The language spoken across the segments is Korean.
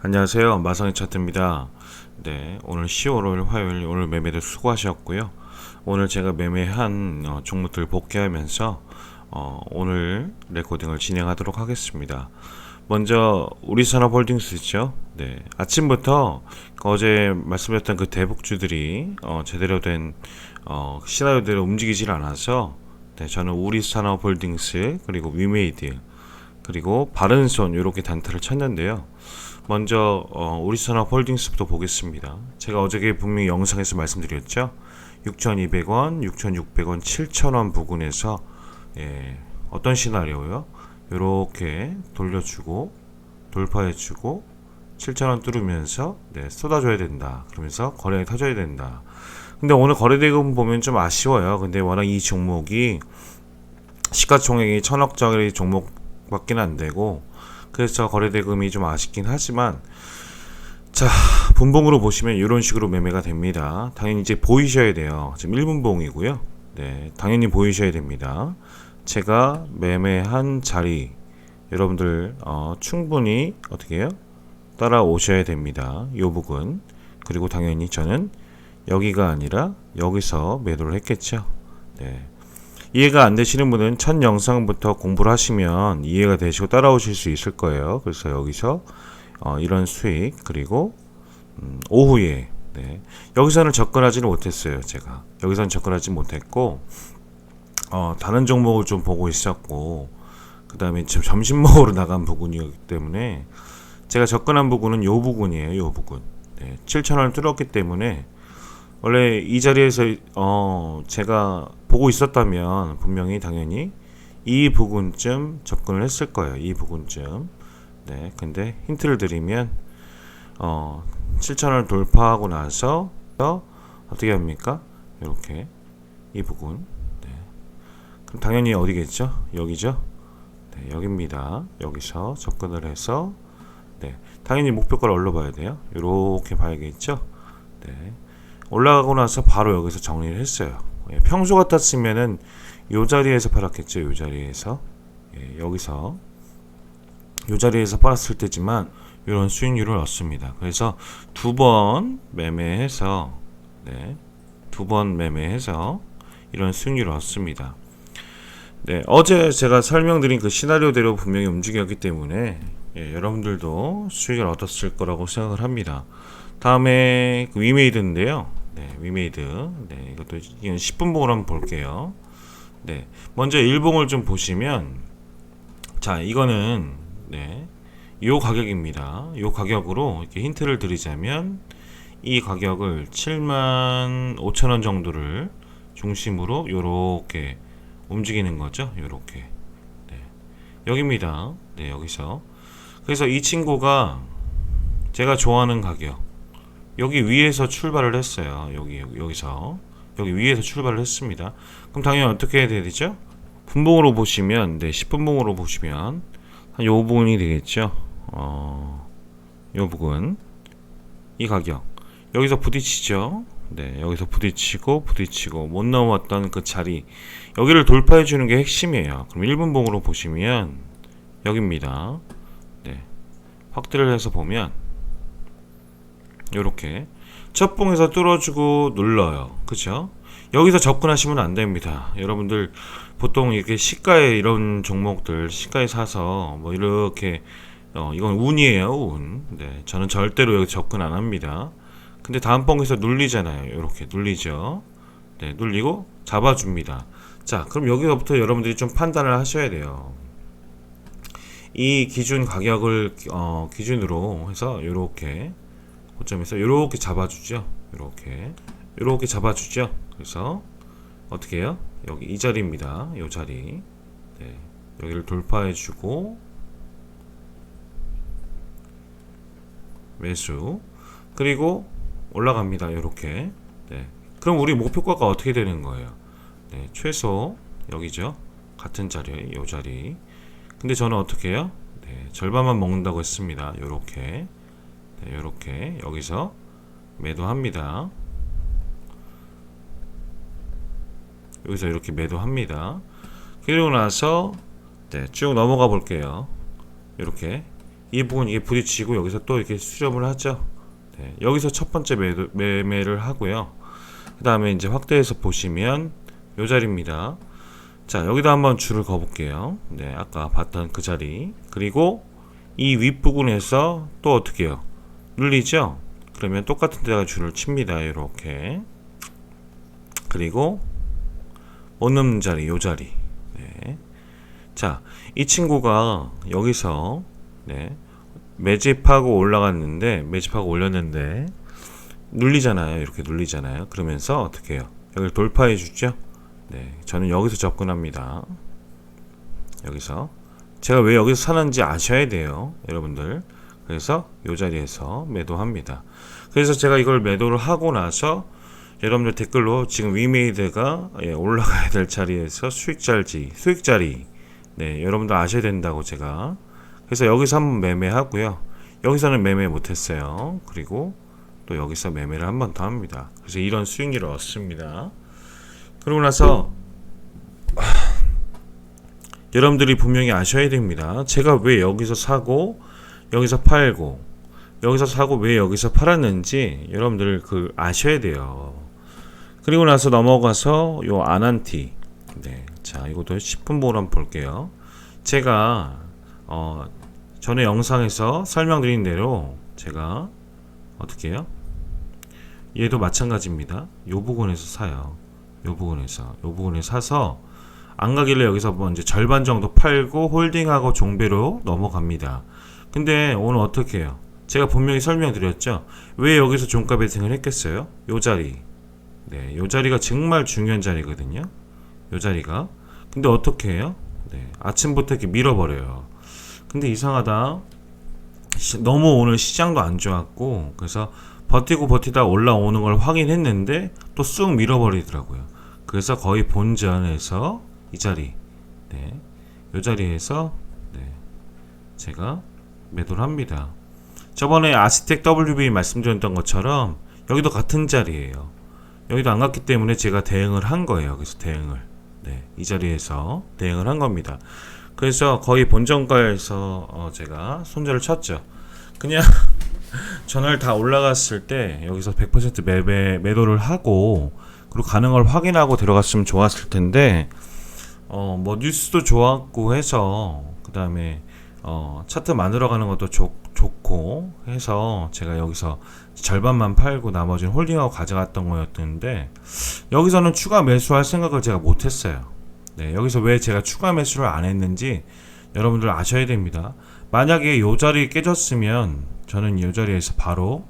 안녕하세요. 마성의 차트입니다. 네, 오늘 10월 5일 화요일 오늘 매매들 수고하셨고요. 오늘 제가 매매한 어, 종목들 복귀하면서 어, 오늘 레코딩을 진행하도록 하겠습니다. 먼저 우리산업홀딩스 있죠. 네, 아침부터 어제 말씀드렸던 그 대북주들이 어, 제대로 된 어, 시나리오대로 움직이질 않아서 네, 저는 우리산업홀딩스 그리고 위메이드 그리고 바른손 이렇게 단타를 쳤는데요. 먼저 어, 우리산업 홀딩스부터 보겠습니다. 제가 어저께 분명히 영상에서 말씀드렸죠. 6,200원, 6,600원, 7,000원 부근에서 예, 어떤 시나리오요? 이렇게 돌려주고 돌파해주고 7,000원 뚫으면서 네, 쏟아줘야 된다. 그러면서 거래량이 터져야 된다. 근데 오늘 거래대금 보면 좀 아쉬워요. 근데 워낙 이 종목이 시가총액이 천억짜리 종목 밖에 안 되고 그래서 거래대금이 좀 아쉽긴 하지만 자 분봉으로 보시면 이런 식으로 매매가 됩니다. 당연히 이제 보이셔야 돼요. 지금 1분봉이고요. 네, 당연히 보이셔야 됩니다. 제가 매매한 자리 여러분들 어, 충분히 어떻게 해요? 따라오셔야 됩니다. 요 부분 그리고 당연히 저는 여기가 아니라 여기서 매도를 했겠죠. 네. 이해가 안 되시는 분은 첫 영상부터 공부를 하시면 이해가 되시고 따라오실 수 있을 거예요. 그래서 여기서 어, 이런 수익 그리고 음, 오후에 네. 여기서는 접근하지는 못했어요. 제가 여기서는 접근하지 못했고 어, 다른 종목을 좀 보고 있었고 그 다음에 점심 먹으러 나간 부분이었기 때문에 제가 접근한 부분은 요 부분이에요. 요 부분 네. 7천원을 뚫었기 때문에 원래 이 자리에서 어 제가 보고 있었다면 분명히 당연히 이 부분쯤 접근을 했을 거예요. 이 부분쯤. 네. 근데 힌트를 드리면 어 7천을 돌파하고 나서 어떻게 합니까? 이렇게 이 부분. 네. 그럼 당연히 어디겠죠? 여기죠? 네, 여기입니다. 여기서 접근을 해서 네. 당연히 목표가를 얼려 봐야 돼요. 이렇게 봐야겠죠? 네. 올라가고 나서 바로 여기서 정리를 했어요. 예, 평소 같았으면은 요 자리에서 팔았겠죠. 요 자리에서 예, 여기서 요 자리에서 팔았을 때지만 이런 수익률을 얻습니다. 그래서 두 번 매매해서 네, 두 번 매매해서 이런 수익률을 얻습니다. 네, 어제 제가 설명드린 그 시나리오대로 분명히 움직였기 때문에 예, 여러분들도 수익을 얻었을 거라고 생각을 합니다. 다음에 그 위메이드인데요. 네, 위메이드. 네, 이것도 이건 10분봉으로 한번 볼게요. 네, 먼저 일봉을 좀 보시면 자, 이거는 네, 요 가격입니다. 요 가격으로 이렇게 힌트를 드리자면 이 가격을 7만 5천 원 정도를 중심으로 요렇게 움직이는 거죠. 요렇게. 네. 여기입니다. 네, 여기서. 그래서 이 친구가 제가 좋아하는 가격 여기 위에서 출발을 했어요. 여기, 여기 여기 서 여기 위에서 출발을 했습니다. 그럼 당연히 어떻게 해야 되죠? 분봉으로 보시면 네, 10분봉으로 보시면 한 요 부분이 되겠죠. 어, 요 부분 이 가격 여기서 부딪히죠. 네, 여기서 부딪히고 부딪히고 못 넘어왔던 그 자리 여기를 돌파해 주는 게 핵심이에요. 그럼 1분봉으로 보시면 여기입니다. 네. 확대를 해서 보면 요렇게 첫 봉에서 뚫어주고 눌러요. 그쵸? 여기서 접근하시면 안 됩니다. 여러분들 보통 이렇게 시가에 이런 종목들 시가에 사서 뭐 이렇게 어 이건 운이에요, 운. 네, 저는 절대로 여기 접근 안 합니다. 근데 다음 봉에서 눌리잖아요. 이렇게 눌리죠. 네, 눌리고 잡아줍니다. 자, 그럼 여기서부터 여러분들이 좀 판단을 하셔야 돼요. 이 기준 가격을 어, 기준으로 해서 이렇게 고점에서 이렇게 잡아주죠. 이렇게 이렇게 잡아주죠. 그래서 어떻게 해요? 여기 이 자리입니다. 이 자리 네, 여기를 돌파해주고 매수 그리고 올라갑니다. 이렇게 네. 그럼 우리 목표가가 어떻게 되는 거예요? 네, 최소 여기죠. 같은 자리에 이 자리. 근데 저는 어떻게 해요? 네, 절반만 먹는다고 했습니다. 이렇게 네, 이렇게 여기서 매도합니다. 여기서 이렇게 매도합니다. 그리고 나서 네, 쭉 넘어가 볼게요. 이렇게 이 부분 이게 부딪히고 여기서 또 이렇게 수렴을 하죠. 네, 여기서 첫 번째 매도, 매매를 하고요. 그 다음에 이제 확대해서 보시면 요 자리입니다. 자, 여기다 한번 줄을 그어볼게요. 네, 아까 봤던 그 자리. 그리고 이 윗부분에서 또 어떻게 해요? 눌리죠? 그러면 똑같은 데다가 줄을 칩니다. 이렇게. 그리고 못 넘는 자리, 요 자리. 네. 자, 이 친구가 여기서 네, 매집하고 올라갔는데 매집하고 올렸는데 눌리잖아요. 이렇게 눌리잖아요. 그러면서 어떻게 해요? 여기를 돌파해 주죠. 네, 저는 여기서 접근합니다. 여기서 제가 왜 여기서 사는지 아셔야 돼요, 여러분들. 그래서 이 자리에서 매도합니다. 그래서 제가 이걸 매도를 하고 나서 여러분들 댓글로 지금 위메이드가 예, 올라가야 될 자리에서 수익 자리, 수익 자리, 네, 여러분들 아셔야 된다고 제가. 그래서 여기서 한번 매매하고요. 여기서는 매매 못했어요. 그리고 또 여기서 매매를 한 번 더 합니다. 그래서 이런 수익률을 얻습니다. 그러고 나서 여러분들이 분명히 아셔야 됩니다. 제가 왜 여기서 사고 여기서 팔고 여기서 사고 왜 여기서 팔았는지 여러분들 그 아셔야 돼요. 그리고 나서 넘어가서 요 아난티 네. 자, 이것도 10분 보고 한번 볼게요. 제가 어 전에 영상에서 설명드린 대로 제가 어떻게 해요? 얘도 마찬가지입니다. 요 부분에서 사요. 요 부분에서 요 부분에 사서 안 가길래 여기서 뭐 이제 절반 정도 팔고 홀딩하고 종배로 넘어갑니다. 근데 오늘 어떻게 해요? 제가 분명히 설명드렸죠. 왜 여기서 종가 베팅을 했겠어요? 요 자리. 네, 요 자리가 정말 중요한 자리거든요. 요 자리가. 근데 어떻게 해요? 네, 아침부터 이렇게 밀어버려요. 근데 이상하다. 시- 너무 오늘 시장도 안 좋았고, 그래서 버티고 버티다 올라오는 걸 확인했는데, 또 쑥 밀어버리더라고요. 그래서 거의 본전에서 이 자리, 네, 요 자리에서, 네, 제가 매도를 합니다. 저번에 아스텍 WB 말씀드렸던 것처럼, 여기도 같은 자리예요. 여기도 안 갔기 때문에 제가 대응을 한 거예요. 여기서 대응을. 네, 이 자리에서 대응을 한 겁니다. 그래서 거의 본전가에서 어, 제가 손절을 쳤죠. 그냥 전월 다 올라갔을 때 여기서 100% 매매 매도를 하고 그리고 가는 걸 확인하고 들어갔으면 좋았을 텐데 어 뭐 뉴스도 좋았고 해서 그 다음에 어 차트 만들어 가는 것도 좋, 좋고 해서 제가 여기서 절반만 팔고 나머지는 홀딩하고 가져갔던 거였는데 여기서는 추가 매수할 생각을 제가 못 했어요. 네, 여기서 왜 제가 추가 매수를 안 했는지 여러분들 아셔야 됩니다. 만약에 요 자리 깨졌으면 저는 이 자리에서 바로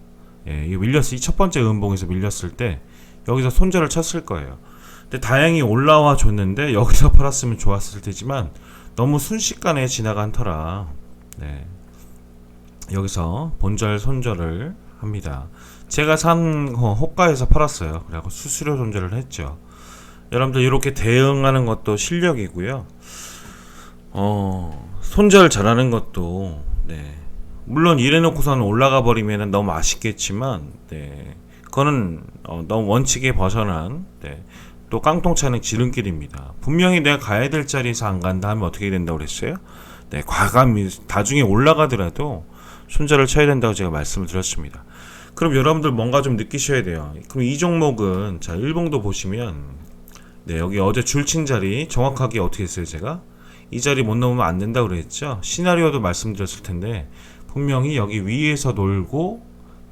예, 이 밀렸을 이 첫 번째 음봉에서 밀렸을 때 여기서 손절을 쳤을 거예요. 근데 다행히 올라와 줬는데 여기서 팔았으면 좋았을 테지만 너무 순식간에 지나간 터라 네, 여기서 본절 손절을 합니다. 제가 산 어, 호가에서 팔았어요. 그래갖고 수수료 손절을 했죠. 여러분들 이렇게 대응하는 것도 실력이고요. 어, 손절 잘하는 것도 네. 물론 이래놓고서는 올라가 버리면 너무 아쉽겠지만 네. 그거는 어, 너무 원칙에 벗어난 네. 또 깡통 차는 지름길입니다. 분명히 내가 가야 될 자리에서 안 간다 하면 어떻게 된다고 그랬어요? 네, 과감히 나중에 올라가더라도 손절을 쳐야 된다고 제가 말씀을 드렸습니다. 그럼 여러분들 뭔가 좀 느끼셔야 돼요. 그럼 이 종목은 자 일봉도 보시면 네 여기 어제 줄친 자리 정확하게 어떻게 했어요 제가 이 자리 못 넘으면 안 된다고 그랬죠. 시나리오도 말씀드렸을 텐데 분명히 여기 위에서 놀고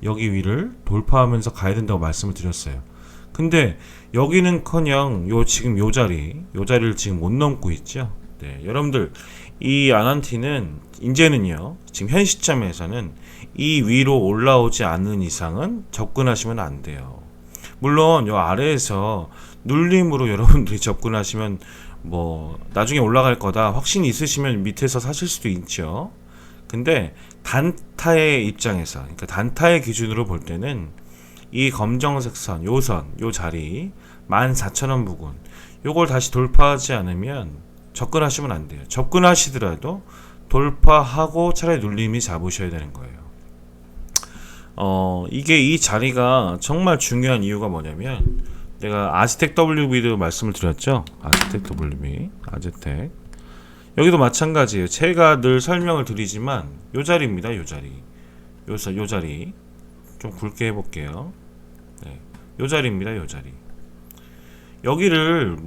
여기 위를 돌파하면서 가야 된다고 말씀을 드렸어요. 근데 여기는커녕 요 지금 요 자리 요 자리를 지금 못 넘고 있죠. 네 여러분들 이 아난티는 이제는요 지금 현 시점에서는 이 위로 올라오지 않는 이상은 접근하시면 안 돼요. 물론 요 아래에서 눌림으로 여러분들이 접근하시면 뭐 나중에 올라갈 거다 확신 있으시면 밑에서 사실 수도 있죠. 근데 단타의 입장에서 그러니까 단타의 기준으로 볼 때는 이 검정색 선, 요 선, 요 자리 14,000원 부근 요걸 다시 돌파하지 않으면 접근하시면 안 돼요. 접근하시더라도 돌파하고 차라리 눌림이 잡으셔야 되는 거예요. 어, 이게 이 자리가 정말 중요한 이유가 뭐냐면 내가 아즈텍 WB도 말씀을 드렸죠. 아즈텍 WB, 아즈텍. 여기도 마찬가지예요. 제가 늘 설명을 드리지만 요 자리입니다. 요 자리. 요, 자- 요 자리. 좀 굵게 해 볼게요. 네. 요 자리입니다. 요 자리. 여기를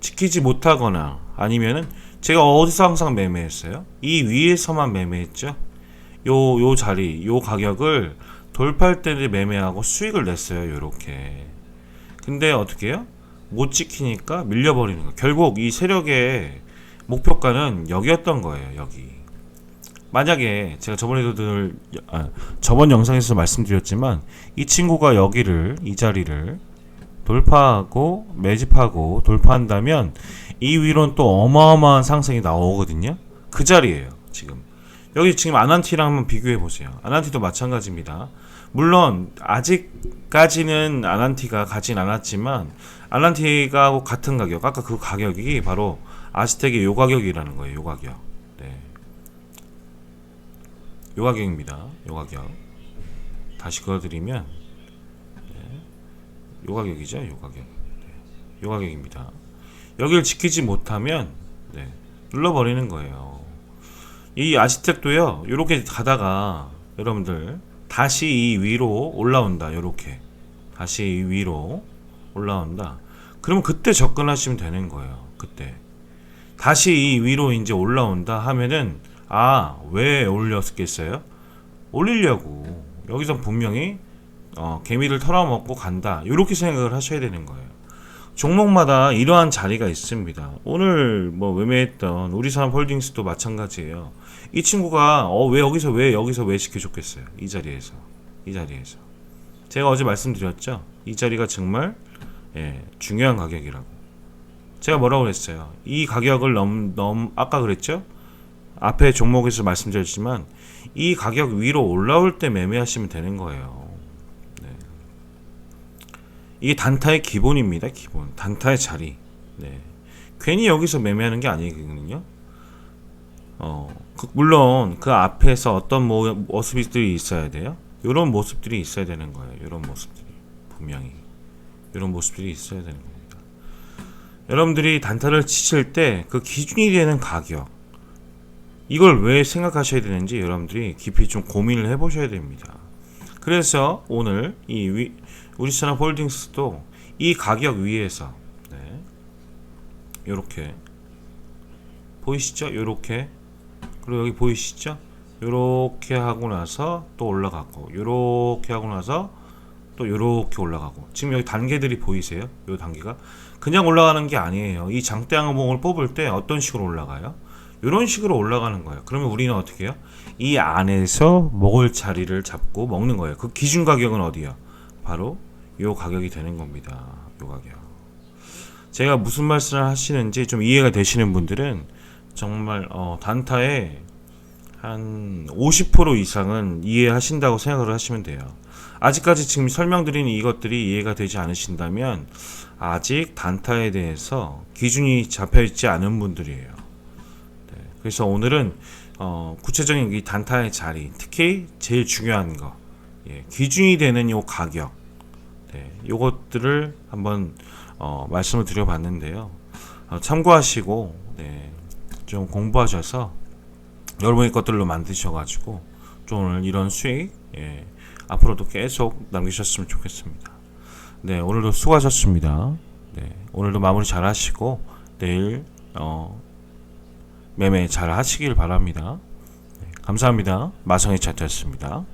지키지 못하거나 아니면은 제가 어디서 항상 매매했어요? 이 위에서만 매매했죠. 요, 요 자리, 요 가격을 돌파할 때를 매매하고 수익을 냈어요. 요렇게. 근데 어떻게 해요? 못 지키니까 밀려버리는 거. 결국 이 세력의 목표가는 여기였던 거예요. 여기. 만약에 제가 저번에도 늘 아, 저번 영상에서 말씀드렸지만 이 친구가 여기를 이 자리를 돌파하고 매집하고 돌파한다면 이 위로는 또 어마어마한 상승이 나오거든요. 그 자리예요. 지금 여기 지금 아난티랑 한번 비교해 보세요. 아난티도 마찬가지입니다. 물론 아직까지는 아난티가 가진 않았지만 아난티가 같은 가격, 아까 그 가격이 바로 아스텍의 요 가격이라는 거예요. 요 가격. 네. 요 가격입니다. 요 가격. 다시 그어드리면 네. 요 가격이죠. 요 가격. 네. 요 가격입니다. 여기를 지키지 못하면 네. 눌러버리는 거예요. 이 아스텍도요. 요렇게 가다가 여러분들 다시 이 위로 올라온다. 요렇게. 다시 이 위로 올라온다. 그러면 그때 접근하시면 되는 거예요. 그때. 다시 이 위로 이제 올라온다 하면은 아, 왜 올렸겠어요? 올리려고. 여기서 분명히 어, 개미를 털어먹고 간다. 이렇게 생각을 하셔야 되는 거예요. 종목마다 이러한 자리가 있습니다. 오늘 뭐 매매했던 우리사람 홀딩스도 마찬가지예요. 이 친구가 어, 왜 여기서 왜 여기서 왜 시켜줬겠어요? 이 자리에서 이 자리에서 제가 어제 말씀드렸죠. 이 자리가 정말 예, 중요한 가격이라고. 제가 뭐라고 그랬어요? 이 가격을 넘, 넘 아까 그랬죠? 앞에 종목에서 말씀드렸지만 이 가격 위로 올라올 때 매매하시면 되는 거예요. 네. 이게 단타의 기본입니다. 기본. 단타의 자리. 네. 괜히 여기서 매매하는 게 아니거든요. 어, 그- 물론 그 앞에서 어떤 모, 모습들이 있어야 돼요. 이런 모습들이 있어야 되는 거예요. 이런 모습들이 분명히 이런 모습들이 있어야 되는 겁니다. 여러분들이 단타를 치실 때 그 기준이 되는 가격 이걸 왜 생각하셔야 되는지 여러분들이 깊이 좀 고민을 해보셔야 됩니다. 그래서 오늘 이 위, 우리스나 홀딩스도 이 가격 위에서 네, 요렇게 보이시죠? 요렇게 그리고 여기 보이시죠? 요렇게 하고 나서 또 올라가고 요렇게 하고 나서 또 요렇게 올라가고 지금 여기 단계들이 보이세요? 요 단계가 그냥 올라가는 게 아니에요. 이 장대항목을 뽑을 때 어떤 식으로 올라가요? 이런 식으로 올라가는 거예요. 그러면 우리는 어떻게 해요? 이 안에서 먹을 자리를 잡고 먹는 거예요. 그 기준 가격은 어디야? 바로 요 가격이 되는 겁니다. 요 가격. 제가 무슨 말씀을 하시는지 좀 이해가 되시는 분들은 정말 어, 단타에 한 50% 이상은 이해하신다고 생각을 하시면 돼요. 아직까지 지금 설명드린 이것들이 이해가 되지 않으신다면 아직 단타에 대해서 기준이 잡혀 있지 않은 분들이에요. 네, 그래서 오늘은 어, 구체적인 이 단타의 자리, 특히 제일 중요한 거, 예, 기준이 되는 요 가격, 네, 요것들을 한번 어, 말씀을 드려봤는데요. 어, 참고하시고 네, 좀 공부하셔서 여러분의 것들로 만드셔가지고 좀 오늘 이런 수익 예, 앞으로도 계속 남기셨으면 좋겠습니다. 네, 오늘도 수고하셨습니다. 네, 오늘도 마무리 잘 하시고 내일 어, 매매 잘 하시길 바랍니다. 네, 감사합니다. 마성의 차트였습니다.